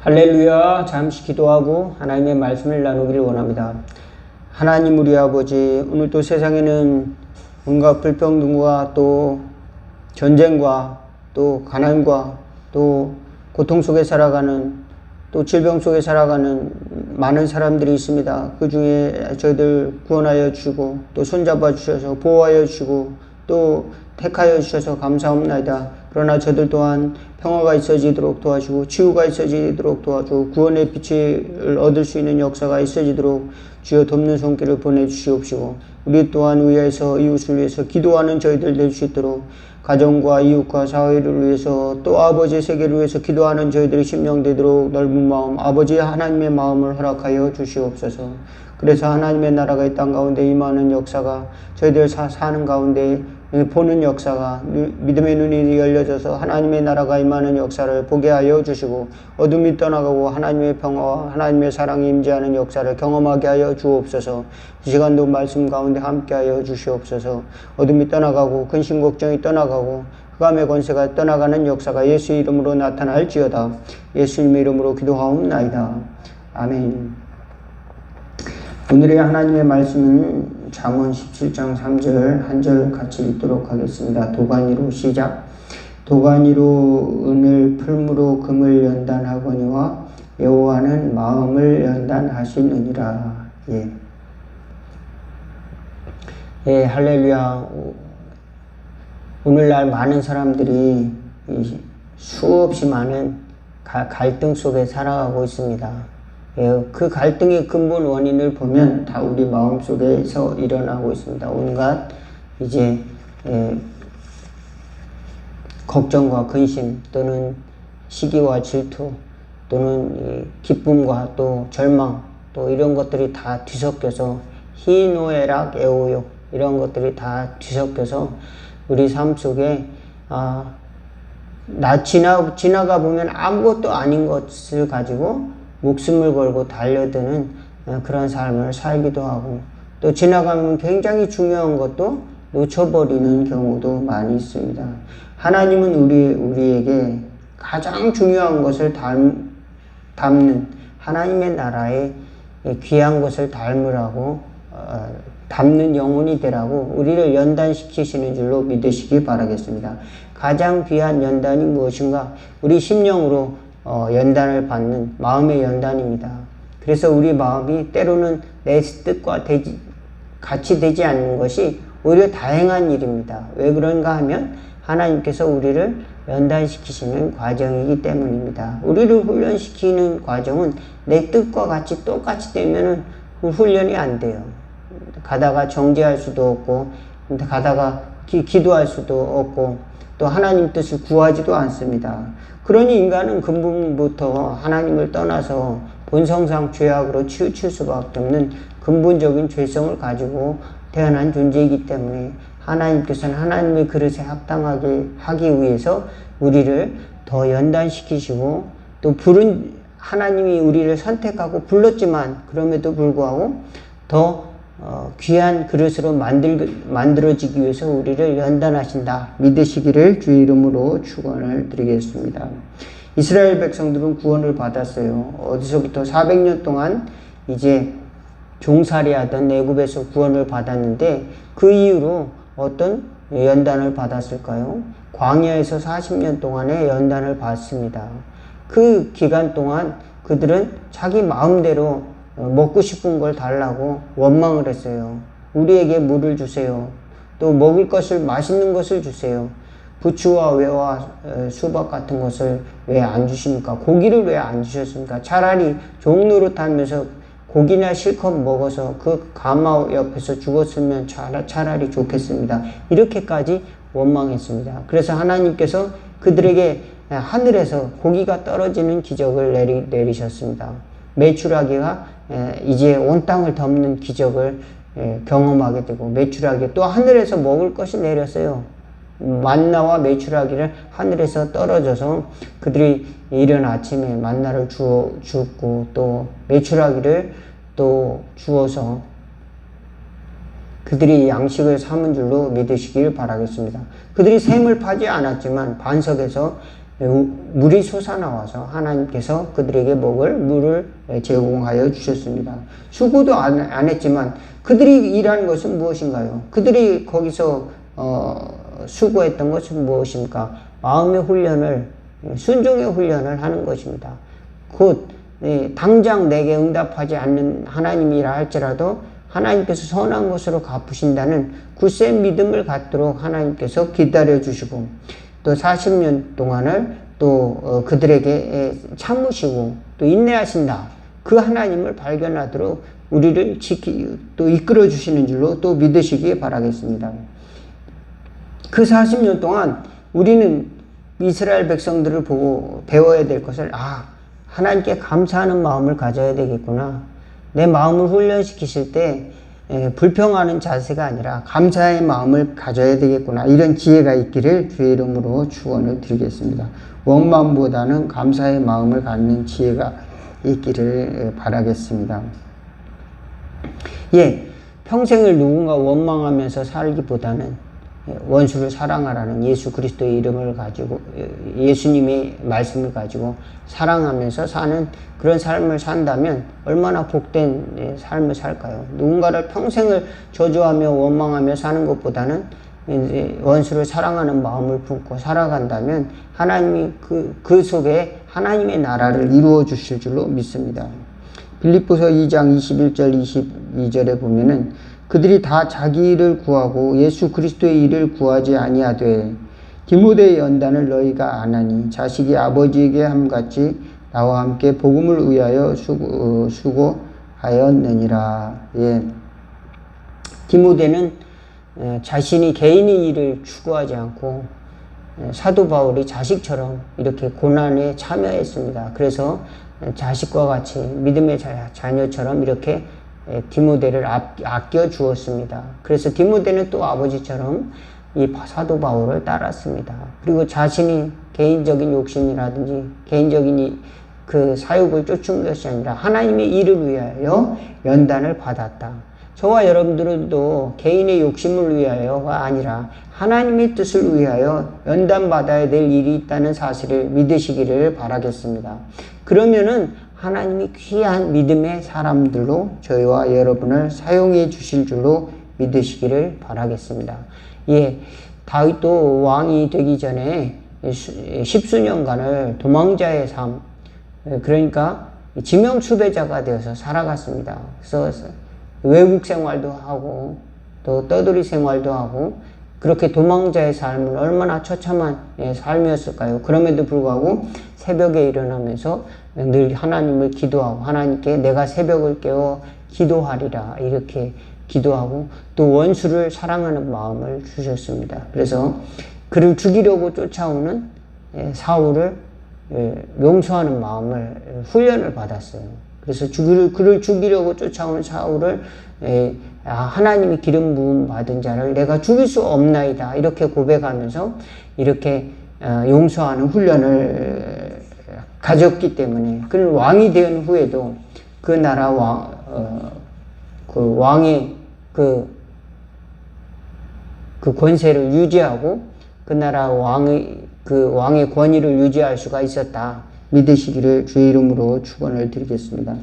할렐루야. 잠시 기도하고 하나님의 말씀을 나누기를 원합니다. 하나님 우리 아버지, 오늘 또 세상에는 온갖 불평등과 또 전쟁과 또 가난과 또 고통 속에 살아가는 또 질병 속에 살아가는 많은 사람들이 있습니다. 그 중에 저희들 구원하여 주시고 또 손잡아 주셔서 보호하여 주시고 또 택하여 주셔서 감사합니다. 그러나 저들 또한 평화가 있어지도록 도와주고 치유가 있어지도록 도와주고 구원의 빛을 얻을 수 있는 역사가 있어지도록 주여 돕는 손길을 보내주시옵시고 우리 또한 위에서 이웃을 위해서 기도하는 저희들 될 수 있도록 가정과 이웃과 사회를 위해서 또 아버지의 세계를 위해서 기도하는 저희들이 심령되도록 넓은 마음 아버지 하나님의 마음을 허락하여 주시옵소서. 그래서 하나님의 나라가 이 땅 가운데 임하는 역사가 저희들 사, 사는 가운데 보는 역사가 믿음의 눈이 열려져서 하나님의 나라가 임하는 역사를 보게 하여 주시고 어둠이 떠나가고 하나님의 평화와 하나님의 사랑이 임재하는 역사를 경험하게 하여 주옵소서. 이 시간도 말씀 가운데 함께 하여 주시옵소서. 어둠이 떠나가고 근심 걱정이 떠나가고 흑암의 권세가 떠나가는 역사가 예수 이름으로 나타날지어다. 예수님의 이름으로 기도하옵나이다. 아멘 오늘의 하나님의 말씀은 잠언 17장 3절 한 절 같이 읽도록 하겠습니다. 도가니로 시작. 도가니로 은을 풀무로 금을 연단하거니와 여호와는 마음을 연단하시느니라. 예. 예, 할렐루야. 오늘날 많은 사람들이 수없이 많은 갈등 속에 살아가고 있습니다. 예, 그 갈등의 근본 원인을 보면 다 우리 마음 속에서 일어나고 있습니다. 온갖 이제 예, 걱정과 근심 또는 시기와 질투 또는 기쁨과 또 절망 또 이런 것들이 다 뒤섞여서 희노애락 애호욕 이런 것들이 다 뒤섞여서 우리 삶 속에 아, 나 지나 지나가 보면 아무것도 아닌 것을 가지고 목숨을 걸고 달려드는 어, 그런 삶을 살기도 하고 또 지나가면 굉장히 중요한 것도 놓쳐버리는 경우도 많이 있습니다. 하나님은 우리, 우리에게 가장 중요한 것을 담, 담는 하나님의 나라의 귀한 것을 닮으라고 어, 담는 영혼이 되라고 우리를 연단시키시는 줄로 믿으시기 바라겠습니다. 가장 귀한 연단이 무엇인가? 우리 심령으로 어, 연단을 받는 마음의 연단입니다. 그래서 우리 마음이 때로는 내 뜻과 되지, 같이 되지 않는 것이 오히려 다행한 일입니다. 왜 그런가 하면 하나님께서 우리를 연단시키시는 과정이기 때문입니다. 우리를 훈련시키는 과정은 내 뜻과 같이 똑같이 되면은 그 훈련이 안 돼요. 가다가 정죄할 수도 없고, 가다가 기, 기도할 수도 없고, 또 하나님 뜻을 구하지도 않습니다. 그러니 인간은 근본부터 하나님을 떠나서 본성상 죄악으로 치우칠 수밖에 없는 근본적인 죄성을 가지고 태어난 존재이기 때문에 하나님께서는 하나님의 그릇에 합당하게 하기 위해서 우리를 더 연단시키시고 또 부른 하나님이 우리를 선택하고 불렀지만 그럼에도 불구하고 더 어, 귀한 그릇으로 만들, 만들어지기 위해서 우리를 연단하신다. 믿으시기를 주 이름으로 축원을 드리겠습니다. 이스라엘 백성들은 구원을 받았어요. 어디서부터 400년 동안 이제 종살이 하던 내굽에서 구원을 받았는데 그 이후로 어떤 연단을 받았을까요? 광야에서 40년 동안의 연단을 받습니다. 그 기간 동안 그들은 자기 마음대로 어, 먹고 싶은 걸 달라고 원망을 했어요. 우리에게 물을 주세요. 또 먹을 것을 맛있는 것을 주세요. 부추와 외와 어, 수박 같은 것을 왜 안 주십니까? 고기를 왜 안 주셨습니까? 차라리 종로를 하면서 고기나 실컷 먹어서 그 가마 옆에서 죽었으면 차라리 좋겠습니다. 이렇게까지 원망했습니다. 그래서 하나님께서 그들에게 하늘에서 고기가 떨어지는 기적을 내리, 내리셨습니다. 매출하기가 이제 온 땅을 덮는 기적을 경험하게 되고 매출하기 또 하늘에서 먹을 것이 내렸어요. 만나와 매출하기를 하늘에서 떨어져서 그들이 이른 아침에 만나를 주어 주고 또 매출하기를 또 주어서 그들이 양식을 삼은 줄로 믿으시길 바라겠습니다. 그들이 샘을 파지 않았지만 반석에서 물이 솟아나와서 하나님께서 그들에게 먹을 물을 제공하여 주셨습니다. 수고도 안, 안 했지만 그들이 일한 것은 무엇인가요? 그들이 거기서 어, 수고했던 것은 무엇입니까? 마음의 훈련을 순종의 훈련을 하는 것입니다. 곧 예, 당장 내게 응답하지 않는 하나님이라 할지라도 하나님께서 선한 것으로 갚으신다는 굳센 믿음을 갖도록 하나님께서 기다려 주시고 또 40년 동안을 또 어, 그들에게 참으시고 또 인내하신다. 그 하나님을 발견하도록 우리를 지키 또 이끌어 주시는 줄로 또 믿으시기 바라겠습니다. 그 40년 동안 우리는 이스라엘 백성들을 보고 배워야 될 것을 아 하나님께 감사하는 마음을 가져야 되겠구나. 내 마음을 훈련시키실 때 에, 불평하는 자세가 아니라 감사의 마음을 가져야 되겠구나. 이런 지혜가 있기를 주의 이름으로 축원을 드리겠습니다. 원망보다는 감사의 마음을 갖는 지혜가 있기를 바라겠습니다. 예, 평생을 누군가 원망하면서 살기보다는 원수를 사랑하라는 예수 그리스도의 이름을 가지고 예수님의 말씀을 가지고 사랑하면서 사는 그런 삶을 산다면 얼마나 복된 삶을 살까요? 누군가를 평생을 저주하며 원망하며 사는 것보다는 원수를 사랑하는 마음을 품고 살아간다면 하나님이 그, 그 속에 하나님의 나라를 이루어 주실 줄로 믿습니다. 빌립보서 2장 21절 22절에 보면은 그들이 다 자기 일을 구하고 예수 그리스도의 일을 구하지 아니하되 디모데의 연단을 너희가 안하니 자식이 아버지에게 함같이 나와 함께 복음을 위하여 수고, 어, 수고하였느니라. 예. 디모데는 자신이 개인의 일을 추구하지 않고 사도 바울이 자식처럼 이렇게 고난에 참여했습니다. 그래서 자식과 같이 믿음의 자녀처럼 이렇게 디모데를 아껴 주었습니다. 그래서 디모데는 또 아버지처럼 이 사도 바울을 따랐습니다. 그리고 자신이 개인적인 욕심이라든지 개인적인 그 사욕을 쫓은 것이 아니라 하나님의 일을 위하여 연단을 받았다. 저와 여러분들도 개인의 욕심을 위하여가 아니라 하나님의 뜻을 위하여 연단받아야 될 일이 있다는 사실을 믿으시기를 바라겠습니다. 그러면은 하나님이 귀한 믿음의 사람들로 저희와 여러분을 사용해 주실 줄로 믿으시기를 바라겠습니다. 예, 다윗도 왕이 되기 전에 십수년간을 도망자의 삶, 그러니까 지명 수배자가 되어서 살아갔습니다. 그래서 외국 생활도 하고 또 떠돌이 생활도 하고 그렇게 도망자의 삶은 얼마나 처참한 예, 삶이었을까요? 그럼에도 불구하고 새벽에 일어나면서 늘 하나님을 기도하고 하나님께 내가 새벽을 깨워 기도하리라 이렇게 기도하고 또 원수를 사랑하는 마음을 주셨습니다. 그래서 그를 죽이려고 쫓아오는 예, 사울을 예, 용서하는 마음을 훈련을 받았어요. 그래서 죽이를, 그를 죽이려고 쫓아온 사울을 아, 하나님이 기름 부음 받은 자를 내가 죽일 수 없나이다 이렇게 고백하면서 이렇게 어, 용서하는 훈련을 가졌기 때문에 그는 왕이 된 후에도 그 나라 왕, 어, 그 왕의 그, 그 권세를 유지하고 그 나라 왕의 그 왕의 권위를 유지할 수가 있었다. 믿으시기를 주의 이름으로 축원을 드리겠습니다.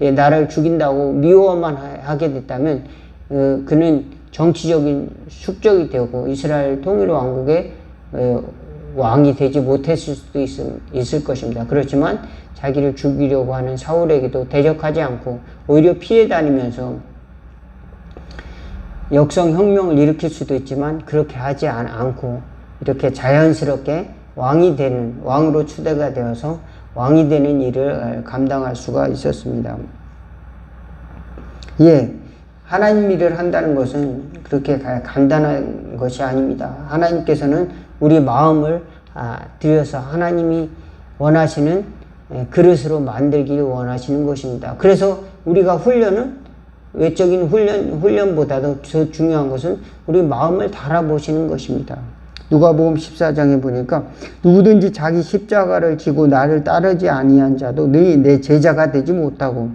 예, 나를 죽인다고 미워만 하게 됐다면 어, 그는 정치적인 숙적이 되고 이스라엘 통일 왕국의 어, 왕이 되지 못했을 수도 있, 있을 것입니다. 그렇지만 자기를 죽이려고 하는 사울에게도 대적하지 않고 오히려 피해 다니면서 역성 혁명을 일으킬 수도 있지만 그렇게 하지 않고 이렇게 자연스럽게 왕이 되는 왕으로 추대가 되어서 왕이 되는 일을 감당할 수가 있었습니다. 예, 하나님 일을 한다는 것은 그렇게 간단한 것이 아닙니다. 하나님께서는 우리 마음을 아, 들여서 하나님이 원하시는 예, 그릇으로 만들기를 원하시는 것입니다. 그래서 우리가 훈련은 외적인 훈련, 훈련보다도 더 중요한 것은 우리 마음을 달아보시는 것입니다. 누가복음 14장에 보니까 누구든지 자기 십자가를 지고 나를 따르지 아니한 자도 너희 내 제자가 되지 못하고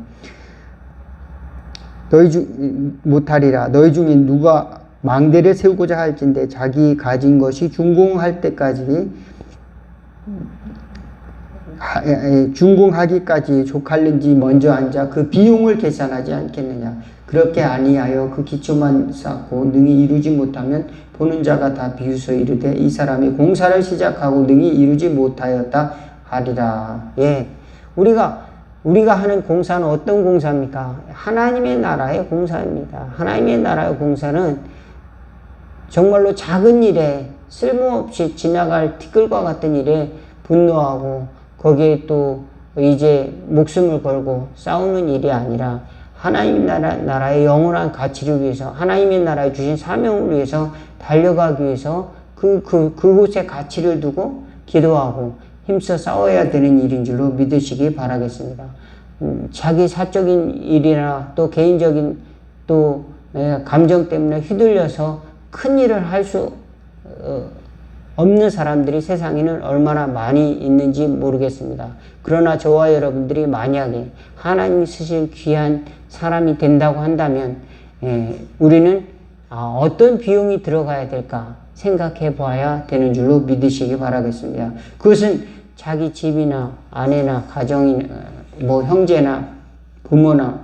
너희 중 못하리라 너희 중에 누가 망대를 세우고자 할진데 자기 가진 것이 준공할 때까지 준공하기까지 족할는지 먼저 앉아 그 비용을 계산하지 않겠느냐. 그렇게 아니하여 그 기초만 쌓고 능히 이루지 못하면 보는 자가 다 비웃어 이르되 이 사람이 공사를 시작하고 능히 이루지 못하였다 하리라. 예. 우리가 우리가 하는 공사는 어떤 공사입니까? 하나님의 나라의 공사입니다. 하나님의 나라의 공사는 정말로 작은 일에 쓸모없이 지나갈 티끌과 같은 일에 분노하고 거기에 또 이제 목숨을 걸고 싸우는 일이 아니라 하나님 나라, 나라의 영원한 가치를 위해서 하나님의 나라에 주신 사명을 위해서 달려가기 위해서 그, 그, 그곳에 가치를 두고 기도하고 힘써 싸워야 되는 일인 줄로 믿으시기 바라겠습니다. 음, 자기 사적인 일이나 또 개인적인 또 에, 감정 때문에 휘둘려서 큰 일을 할수 없는 사람들이 세상에는 얼마나 많이 있는지 모르겠습니다. 그러나 저와 여러분들이 만약에 하나님이 쓰실 귀한 사람이 된다고 한다면 에, 우리는 아, 어떤 비용이 들어가야 될까 생각해 봐야 되는 줄로 믿으시기 바라겠습니다. 그것은 자기 집이나 아내나 가정이나 뭐 형제나 부모나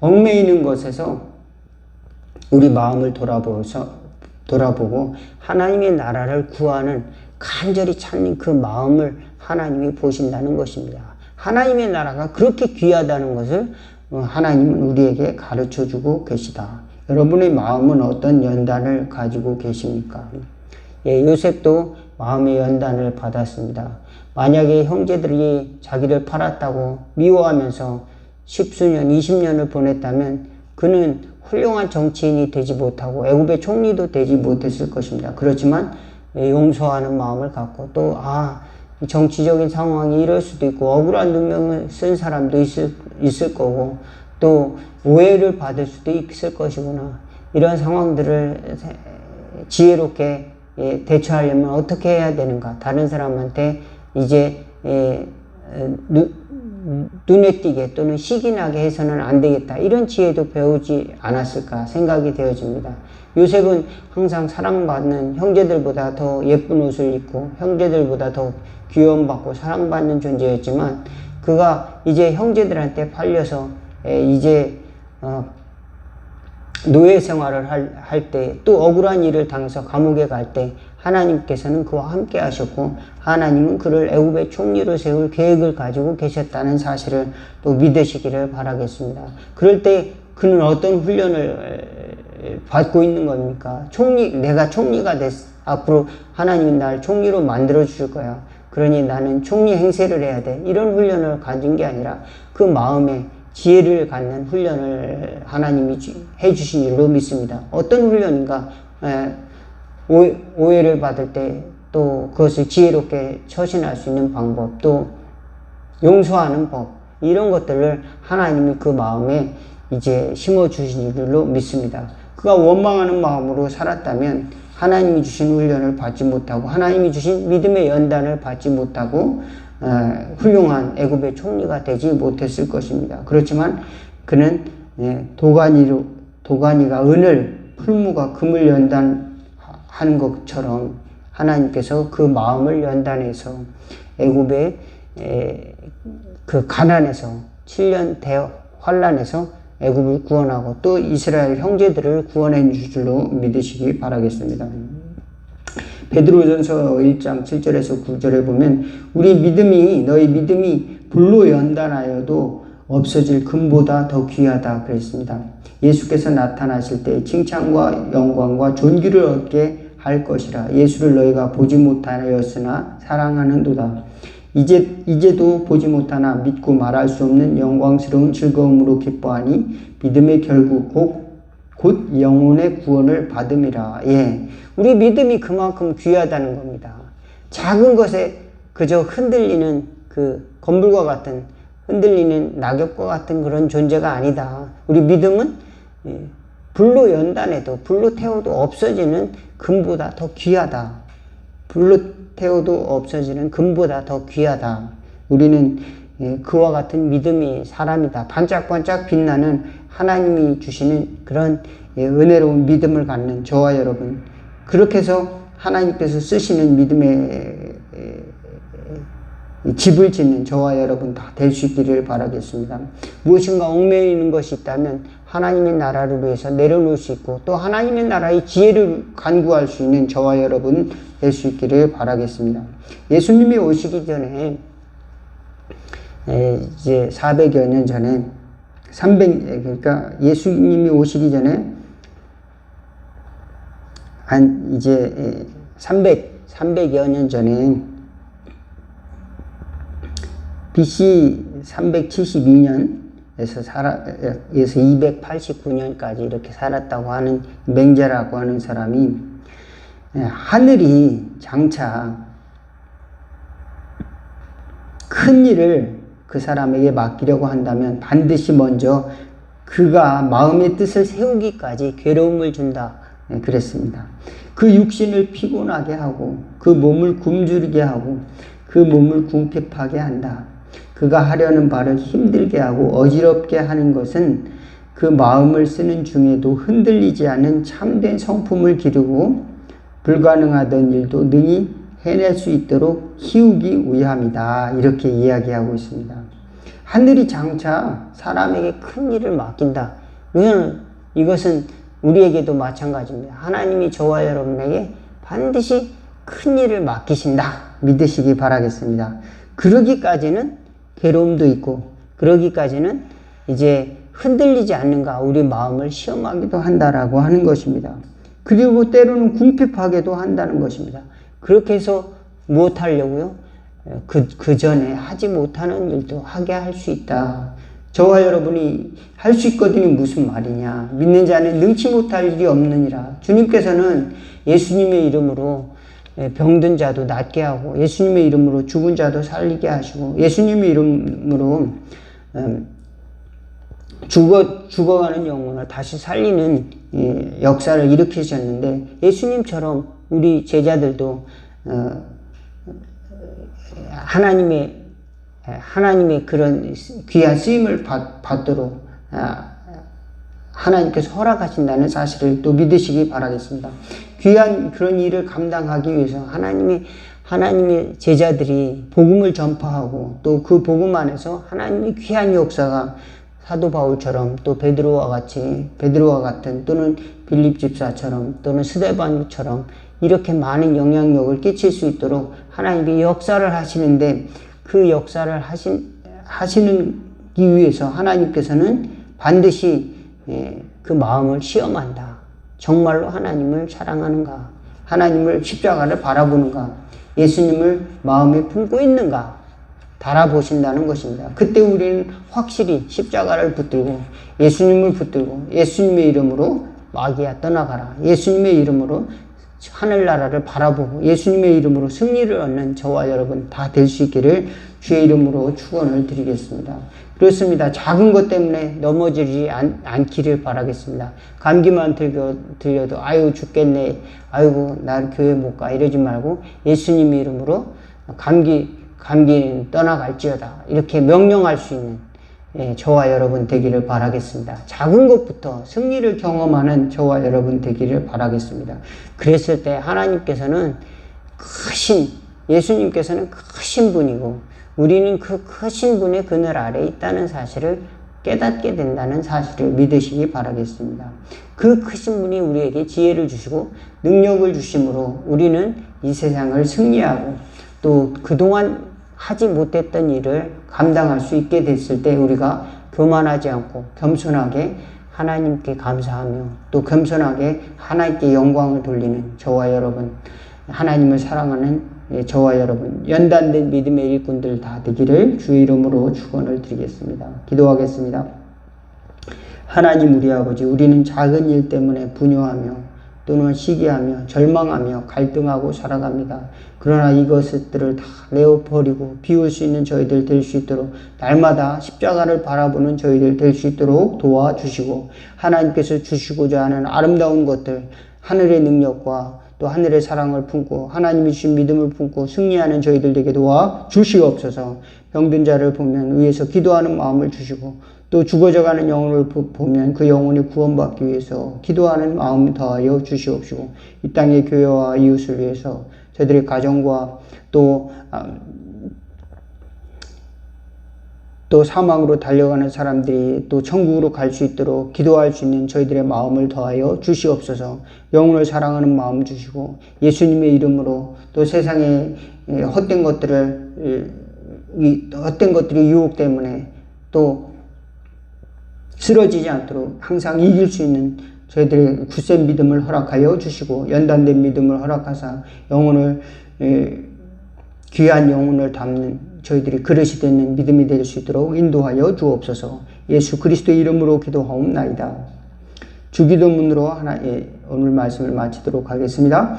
얽매이는 것에서 우리 마음을 돌아보서 돌아보고 하나님의 나라를 구하는 간절히 찾는 그 마음을 하나님이 보신다는 것입니다. 하나님의 나라가 그렇게 귀하다는 것을 어, 하나님은 우리에게 가르쳐 주고 계시다. 여러분의 마음은 어떤 연단을 가지고 계십니까? 예, 요셉도 마음의 연단을 받았습니다. 만약에 형제들이 자기를 팔았다고 미워하면서 십수년, 이십년을 보냈다면 그는 훌륭한 정치인이 되지 못하고 애굽의 총리도 되지 못했을 것입니다. 그렇지만 예, 용서하는 마음을 갖고 또 아, 정치적인 상황이 이럴 수도 있고 억울한 누명을 쓴 사람도 있을, 있을 거고 또 오해를 받을 수도 있을 것이구나. 이런 상황들을 지혜롭게 예, 대처하려면 어떻게 해야 되는가? 다른 사람한테 이제 예, 눈, 눈에 띄게 또는 시기 나게 해서는 안 되겠다. 이런 지혜도 배우지 않았을까 생각이 되어집니다. 요셉은 항상 사랑받는 형제들보다 더 예쁜 옷을 입고 형제들보다 더 귀여움받고 사랑받는 존재였지만 그가 이제 형제들한테 팔려서 이제 어 노예 생활을 할 때 또 억울한 일을 당해서 감옥에 갈 때 하나님께서는 그와 함께 하셨고 하나님은 그를 애굽의 총리로 세울 계획을 가지고 계셨다는 사실을 또 믿으시기를 바라겠습니다. 그럴 때 그는 어떤 훈련을 받고 있는 겁니까? 총리 내가 총리가 됐 앞으로 하나님이 날 총리로 만들어 주실 거야. 그러니 나는 총리 행세를 해야 돼. 이런 훈련을 가진 게 아니라 그 마음에 지혜를 갖는 훈련을 하나님이 해주신 줄로 믿습니다. 어떤 훈련인가? 에, 오해를 받을 때 또 그것을 지혜롭게 처신할 수 있는 방법, 또 용서하는 법, 이런 것들을 하나님이 그 마음에 이제 심어주신 줄로 믿습니다. 그가 원망하는 마음으로 살았다면 하나님이 주신 훈련을 받지 못하고 하나님이 주신 믿음의 연단을 받지 못하고 어, 훌륭한 애굽의 총리가 되지 못했을 것입니다. 그렇지만 그는 예, 도가니로 도가니가 은을 풀무가 금을 연단하는 것처럼 하나님께서 그 마음을 연단해서 애굽의 그 가난에서 7년 대 환란에서 애굽을 구원하고 또 이스라엘 형제들을 구원해 줄 줄로 믿으시기 바라겠습니다. 베드로전서 1장 7절에서 9절에 보면 우리 믿음이 너희 믿음이 불로 연단하여도 없어질 금보다 더 귀하다 그랬습니다. 예수께서 나타나실 때 칭찬과 영광과 존귀를 얻게 할 것이라 예수를 너희가 보지 못하였으나 사랑하는도다. 이제 이제도 보지 못하나 믿고 말할 수 없는 영광스러운 즐거움으로 기뻐하니 믿음의 결국 곧, 곧 영혼의 구원을 받음이라. 예. 우리 믿음이 그만큼 귀하다는 겁니다. 작은 것에 그저 흔들리는 그 건물과 같은 흔들리는 낙엽과 같은 그런 존재가 아니다. 우리 믿음은 예. 불로 연단해도 불로 태워도 없어지는 금보다 더 귀하다. 불로 태워도 없어지는 금보다 더 귀하다. 우리는 그와 같은 믿음이 사람이다. 반짝반짝 빛나는 하나님이 주시는 그런 은혜로운 믿음을 갖는 저와 여러분. 그렇게 해서 하나님께서 쓰시는 믿음의 이 집을 짓는 저와 여러분 다 될 수 있기를 바라겠습니다. 무엇인가 얽매이는 것이 있다면 하나님의 나라를 위해서 내려놓을 수 있고 또 하나님의 나라의 지혜를 간구할 수 있는 저와 여러분 될 수 있기를 바라겠습니다. 예수님이 오시기 전에 에, 이제 400여 년 전에 300 그러니까 예수님이 오시기 전에 한 이제 300 300여 년 전에 BC 372년에서 살아 에서 289년까지 이렇게 살았다고 하는 맹자라고 하는 사람이 예, 하늘이 장차 큰 일을 그 사람에게 맡기려고 한다면 반드시 먼저 그가 마음의 뜻을 세우기까지 괴로움을 준다. 예, 그랬습니다. 그 육신을 피곤하게 하고 그 몸을 굶주리게 하고 그 몸을 궁핍하게 한다. 그가 하려는 바를 힘들게 하고 어지럽게 하는 것은 그 마음을 쓰는 중에도 흔들리지 않는 참된 성품을 기르고 불가능하던 일도 능히 해낼 수 있도록 키우기 위함이다. 이렇게 이야기하고 있습니다. 하늘이 장차 사람에게 큰 일을 맡긴다. 이것은, 이것은 우리에게도 마찬가지입니다. 하나님이 저와 여러분에게 반드시 큰 일을 맡기신다. 믿으시기 바라겠습니다. 그러기까지는 괴로움도 있고, 그러기까지는 이제 흔들리지 않는가 우리 마음을 시험하기도 한다라고 하는 것입니다. 그리고 때로는 궁핍하게도 한다는 것입니다. 그렇게 해서 무엇 하려고요? 그, 그 전에 하지 못하는 일도 하게 할 수 있다. 저와 여러분이 할 수 있거든요. 무슨 말이냐. 믿는 자는 능치 못할 일이 없느니라. 주님께서는 예수님의 이름으로 병든 자도 낫게 하고, 예수님의 이름으로 죽은 자도 살리게 하시고, 예수님의 이름으로 음, 죽어, 죽어가는 영혼을 다시 살리는 역사를 일으키셨는데, 예수님처럼 우리 제자들도 어, 하나님의 하나님의 그런 귀한 쓰임을 받, 받도록 아, 하나님께서 허락하신다는 사실을 또 믿으시기 바라겠습니다. 귀한 그런 일을 감당하기 위해서 하나님이 하나님의 제자들이 복음을 전파하고 또 그 복음 안에서 하나님의 귀한 역사가 사도 바울처럼 또 베드로와 같이 베드로와 같은 또는 빌립 집사처럼 또는 스데반처럼 이렇게 많은 영향력을 끼칠 수 있도록 하나님이 역사를 하시는데 그 역사를 하신 하시는 기 위해서 하나님께서는 반드시 예, 그 마음을 시험한다. 정말로 하나님을 사랑하는가? 하나님을 십자가를 바라보는가? 예수님을 마음에 품고 있는가? 달아보신다는 것입니다. 그때 우리는 확실히 십자가를 붙들고 예수님을 붙들고 예수님의 이름으로 마귀야 떠나가라. 예수님의 이름으로 하늘나라를 바라보고 예수님의 이름으로 승리를 얻는 저와 여러분 다 될 수 있기를 주의 이름으로 축원을 드리겠습니다. 그렇습니다. 작은 것 때문에 넘어지지 않, 않기를 바라겠습니다. 감기만 들려, 들려도 아유 죽겠네. 아이고 나 교회 못 가. 이러지 말고 예수님의 이름으로 감기 감기는 떠나갈지어다. 이렇게 명령할 수 있는 예, 저와 여러분 되기를 바라겠습니다. 작은 것부터 승리를 경험하는 저와 여러분 되기를 바라겠습니다. 그랬을 때 하나님께서는 크신, 예수님께서는 크신 분이고, 우리는 그 크신 분의 그늘 아래 있다는 사실을 깨닫게 된다는 사실을 믿으시기 바라겠습니다. 그 크신 분이 우리에게 지혜를 주시고 능력을 주심으로 우리는 이 세상을 승리하고 또 그동안 하지 못했던 일을 감당할 수 있게 됐을 때 우리가 교만하지 않고 겸손하게 하나님께 감사하며 또 겸손하게 하나님께 영광을 돌리는 저와 여러분 하나님을 사랑하는 예, 저와 여러분 연단된 믿음의 일꾼들 다 되기를 주의 이름으로 축원을 드리겠습니다. 기도하겠습니다. 하나님 우리 아버지 우리는 작은 일 때문에 분요하며 또는 시기하며 절망하며 갈등하고 살아갑니다. 그러나 이것들을 다 내어버리고 비울 수 있는 저희들 될 수 있도록 날마다 십자가를 바라보는 저희들 될 수 있도록 도와주시고 하나님께서 주시고자 하는 아름다운 것들 하늘의 능력과 또 하늘의 사랑을 품고 하나님이 주신 믿음을 품고 승리하는 저희들 되게 도와 주시옵소서 병든 자를 보면 위에서 기도하는 마음을 주시고 또 죽어져가는 영혼을 보면 그 영혼이 구원받기 위해서 기도하는 마음 더하여 주시옵시고 이 땅의 교회와 이웃을 위해서 저들의 가정과 또 아, 또 사망으로 달려가는 사람들이 또 천국으로 갈 수 있도록 기도할 수 있는 저희들의 마음을 더하여 주시옵소서. 영혼을 사랑하는 마음 주시고 예수님의 이름으로 또 세상의 예, 헛된 것들을 헛된 것들의 유혹 때문에 또 쓰러지지 않도록 항상 이길 수 있는 저희들의 굳센 믿음을 허락하여 주시고 연단된 믿음을 허락하사 영혼을 예, 귀한 영혼을 담는 저희들이 그릇이 되는 믿음이 될 수 있도록 인도하여 주옵소서. 예수 그리스도의 이름으로 기도하옵나이다. 주기도문으로 하나 예, 오늘 말씀을 마치도록 하겠습니다.